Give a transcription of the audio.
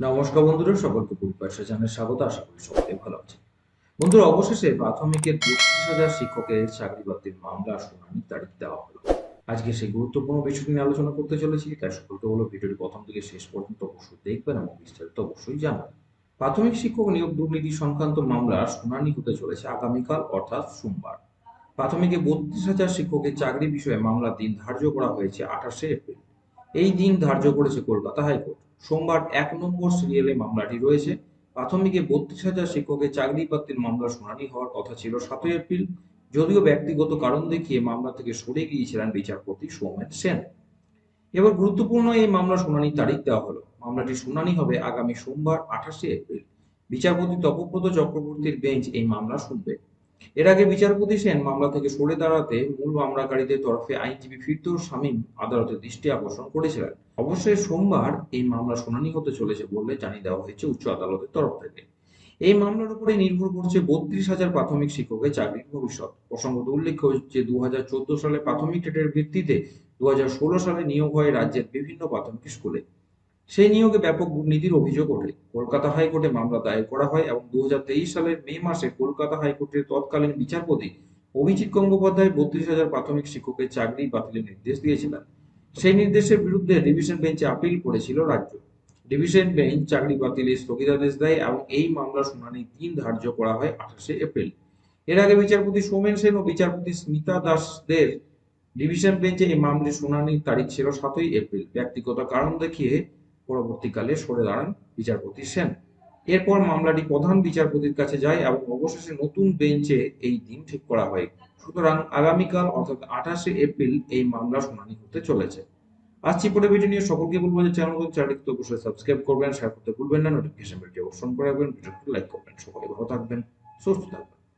নমস্কার বন্ধুরা, সকলকে পরিপার্শ্ব চ্যানেলে স্বাগত, আশা করি সকলে ভালো আছে বন্ধুরা, অবশেষে প্রাথমিকের বত্রিশ হাজার শিক্ষকের চাকরি বাতিল মামলা শুনানি তারিখ দেওয়া হলো। আজকে সেই গুরুত্বপূর্ণ বিষয়টি নিয়ে আলোচনা করতে চলেছি, তাই সকলকে বলো ভিডিওটি প্রথম থেকে শেষ পর্যন্ত অবশ্যই দেখবেন এবং বিস্তারিত অবশ্যই জানাবেন। প্রাথমিক শিক্ষক নিয়োগ দুর্নীতি সংক্রান্ত মামলার শুনানি হতে চলেছে আগামীকাল, অর্থাৎ সোমবার। প্রাথমিকে বত্রিশ হাজার শিক্ষকের চাকরি বিষয়ে মামলার দিন ধার্য করা হয়েছে আঠাশে এপ্রিল। এই দিন ধার্য করেছে কলকাতা হাইকোর্ট। সোমবার এক নম্বর সিরিয়ালে মামলাটি রয়েছে। প্রাথমিকে বত্রিশ হাজার শিক্ষকের চাকরি বাতিল মামলা শুনানি হওয়ার কথা ছিল সাতই এপ্রিল। যদিও ব্যক্তিগত কারণ দেখিয়ে মামলা থেকে সরে গিয়েছিলেন বিচারপতি সৌমেন সেন। এবার গুরুত্বপূর্ণ এই মামলা শুনানির তারিখ দেওয়া হলো। মামলাটি শুনানি হবে আগামী সোমবার আঠাশে এপ্রিল। বিচারপতি তপব্রত চক্রবর্তীর বেঞ্চ এই মামলা শুনবে। এর আগে বিচারপতি সেন মামলা থেকে সরে দাঁড়াতে মূল মামলাকারীদের তরফে আইনজীবী ফিরদৌস শামীম আদালতের দৃষ্টি আকর্ষণ করেছিলেন। অবশ্যই সোমবার এই মামলা শুনানি হতে চলেছে বলে জানিয়ে দেওয়া হয়েছে উচ্চ আদালতের তরফ থেকে। এই মামলার উপরে নির্ভর করছে বত্রিশ হাজার প্রাথমিক শিক্ষকের চাকরির ভবিষ্যৎ। প্রসঙ্গত উল্লেখ্য যে দু সালে প্রাথমিক টেটের ভিত্তিতে দু সালে নিয়োগ হয় রাজ্যের বিভিন্ন প্রাথমিক স্কুলে। সেই নিয়োগে ব্যাপক দুর্নীতির অভিযোগ ওঠে। কলকাতা হাইকোর্টে মামলা দায়ের করা হয় এবং দুহাজার তেইশ সালের মে মাসে কলকাতা হাইকোর্টের তৎকালীন বিচারপতি অভিজিৎ গঙ্গোপাধ্যায় বত্রিশ হাজার প্রাথমিক শিক্ষকের চাকরি বাতিলের নির্দেশ দিয়েছিলেন। সেই নির্দেশের বিরুদ্ধে ডিভিশন বেঞ্চে আপিল করেছিল রাজ্য। ডিভিশন বেঞ্চ চাকরি বাতিলের স্থগিতাদেশ দেয় এবং এই মামলার শুনানি দিন ধার্য করা হয় আঠাশে এপ্রিল। এর আগে বিচারপতি সোমেন সেন ও বিচারপতি স্মিতা দাসদের ডিভিশন বেঞ্চে এই মামলার শুনানির তারিখ ছিল সাতই এপ্রিল। ব্যক্তিগত কারণ দেখিয়ে পরবর্তীকালে সরে দাঁড়ান বিচারপতি সেন। এরপর মামলাটি প্রধান বিচারপতির কাছে যায় এবং অবশেষে নতুন বেঞ্চে এই দিন ঠিক করা হয়। সুতরাং আগামীকাল অর্থাৎ আঠাশে এপ্রিল এই মামলা শুনানি হতে চলেছে। আসছি পরে ভিডিও নিয়ে। সকলকে বলব যে চ্যানেল চ্যানেলটি তো অবশ্যই সাবস্ক্রাইব করবেন শেয়ার করতে ভুলবেন না নোটিফিকেশন বেলটি অপশন করে রাখবেন ভিডিওটি লাইক করবেন সকলে ভালো থাকবেন, সুস্থ থাকবেন।